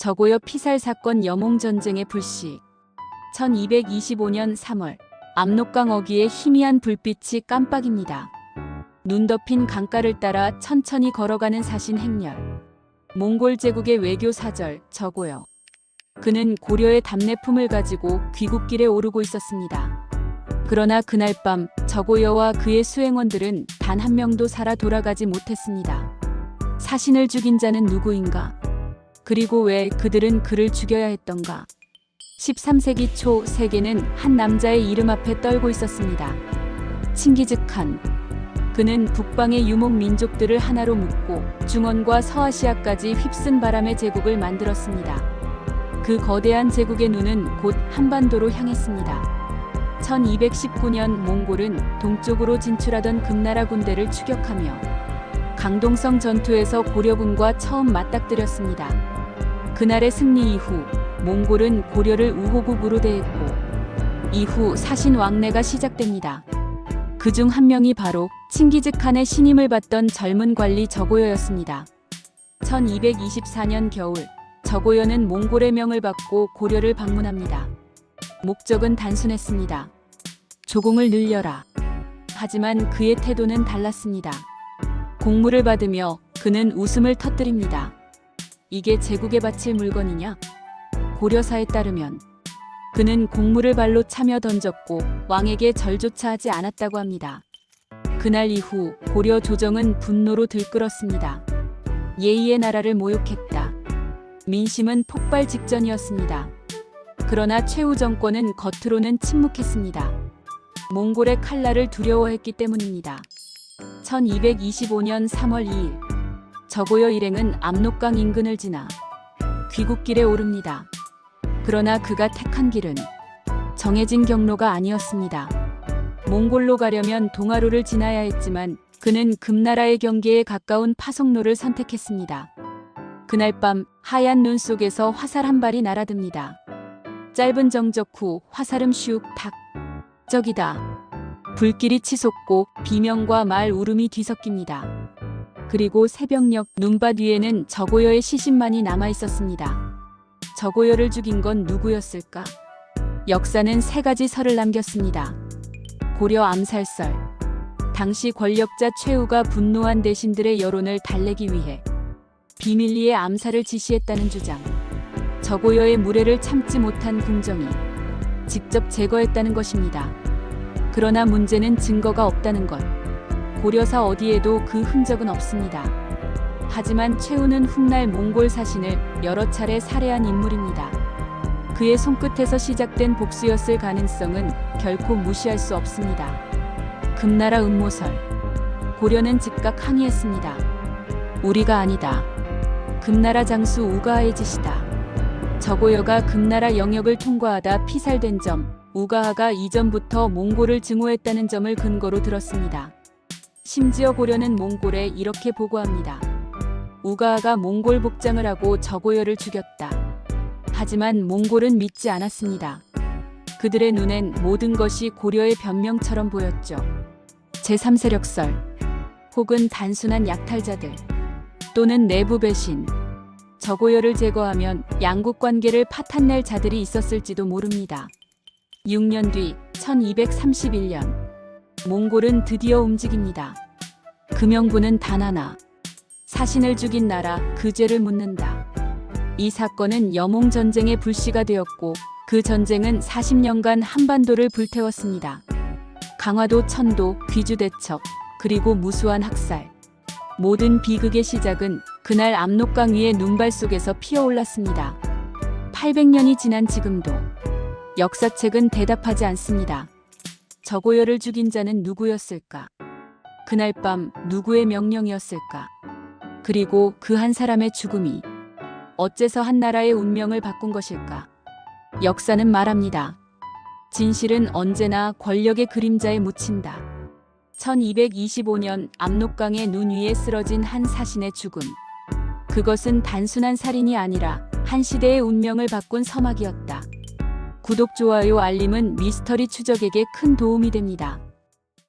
저고요 피살 사건 여몽전쟁의 불씨. 1225년 3월 압록강 어귀의 희미한 불빛이 깜빡입니다. 눈 덮인 강가를 따라 천천히 걸어가는 사신 행렬. 몽골 제국의 외교 사절 저고요. 그는 고려의 답례품을 가지고 귀국길에 오르고 있었습니다. 그러나 그날 밤 저고여와 그의 수행원들은 단 한 명도 살아 돌아가지 못했습니다. 사신을 죽인 자는 누구인가? 그리고 왜 그들은 그를 죽여야 했던가? 13세기 초 세계는 한 남자의 이름 앞에 떨고 있었습니다. 칭기즈칸. 그는 북방의 유목 민족들을 하나로 묶고 중원과 서아시아까지 휩쓴 바람의 제국을 만들었습니다. 그 거대한 제국의 눈은 곧 한반도로 향했습니다. 1219년 몽골은 동쪽으로 진출하던 금나라 군대를 추격하며 강동성 전투에서 고려군과 처음 맞닥뜨렸습니다. 그날의 승리 이후 몽골은 고려를 우호국으로 대했고 이후 사신 왕래가 시작됩니다. 그 중 한 명이 바로 칭기즈칸의 신임을 받던 젊은 관리 저고여였습니다. 1224년 겨울 저고여는 몽골의 명을 받고 고려를 방문합니다. 목적은 단순했습니다. 조공을 늘려라. 하지만 그의 태도는 달랐습니다. 공물을 받으며 그는 웃음을 터뜨립니다. 이게 제국에 바칠 물건이냐? 고려사에 따르면 그는 공물을 발로 차며 던졌고 왕에게 절조차 하지 않았다고 합니다. 그날 이후 고려 조정은 분노로 들끓었습니다. 예의의 나라를 모욕했다. 민심은 폭발 직전이었습니다. 그러나 최후 정권은 겉으로는 침묵했습니다. 몽골의 칼날을 두려워했기 때문입니다. 1225년 3월 2일 저고여 일행은 압록강 인근을 지나 귀국길에 오릅니다. 그러나 그가 택한 길은 정해진 경로가 아니었습니다. 몽골로 가려면 동아루를 지나야 했지만 그는 금나라의 경계에 가까운 파송로를 선택했습니다. 그날 밤 하얀 눈 속에서 화살 한 발이 날아듭니다. 짧은 정적 후 화살음 슉 탁. 저기다. 불길이 치솟고 비명과 말 울음이 뒤섞입니다. 그리고 새벽녘 눈밭 위에는 저고여의 시신만이 남아 있었습니다. 저고여를 죽인 건 누구였을까? 역사는 세 가지 설을 남겼습니다. 고려 암살설. 당시 권력자 최후가 분노한 대신들의 여론을 달래기 위해 비밀리에 암살을 지시했다는 주장. 저고여의 무례를 참지 못한 궁정이 직접 제거했다는 것입니다. 그러나 문제는 증거가 없다는 것. 고려사 어디에도 그 흔적은 없습니다. 하지만 최후는 훗날 몽골 사신을 여러 차례 살해한 인물입니다. 그의 손끝에서 시작된 복수였을 가능성은 결코 무시할 수 없습니다. 금나라 음모설. 고려는 즉각 항의했습니다. 우리가 아니다. 금나라 장수 우가하의 짓이다. 저고여가 금나라 영역을 통과하다 피살된 점, 우가하가 이전부터 몽골을 증오했다는 점을 근거로 들었습니다. 심지어 고려는 몽골에 이렇게 보고합니다. 우가하가 몽골 복장을 하고 저고여를 죽였다. 하지만 몽골은 믿지 않았습니다. 그들의 눈엔 모든 것이 고려의 변명처럼 보였죠. 제3세력설 혹은 단순한 약탈자들 또는 내부 배신 저고여를 제거하면 양국 관계를 파탄낼 자들이 있었을지도 모릅니다. 6년 뒤 1231년 몽골은 드디어 움직입니다. 금영군은 단 하나 사신을 죽인 나라 그 죄를 묻는다. 이 사건은 여몽 전쟁의 불씨가 되었고 그 전쟁은 40년간 한반도를 불태웠습니다. 강화도 천도 귀주 대첩 그리고 무수한 학살 모든 비극의 시작은 그날 압록강 위의 눈발 속에서 피어올랐습니다. 800년이 지난 지금도 역사책은 대답하지 않습니다. 저고여를 죽인 자는 누구였을까? 그날 밤 누구의 명령이었을까? 그리고 그 한 사람의 죽음이 어째서 한 나라의 운명을 바꾼 것일까? 역사는 말합니다. 진실은 언제나 권력의 그림자에 묻힌다. 1225년 압록강의 눈 위에 쓰러진 한 사신의 죽음. 그것은 단순한 살인이 아니라 한 시대의 운명을 바꾼 서막이었다. 구독, 좋아요, 알림은 미스터리 추적에게 큰 도움이 됩니다.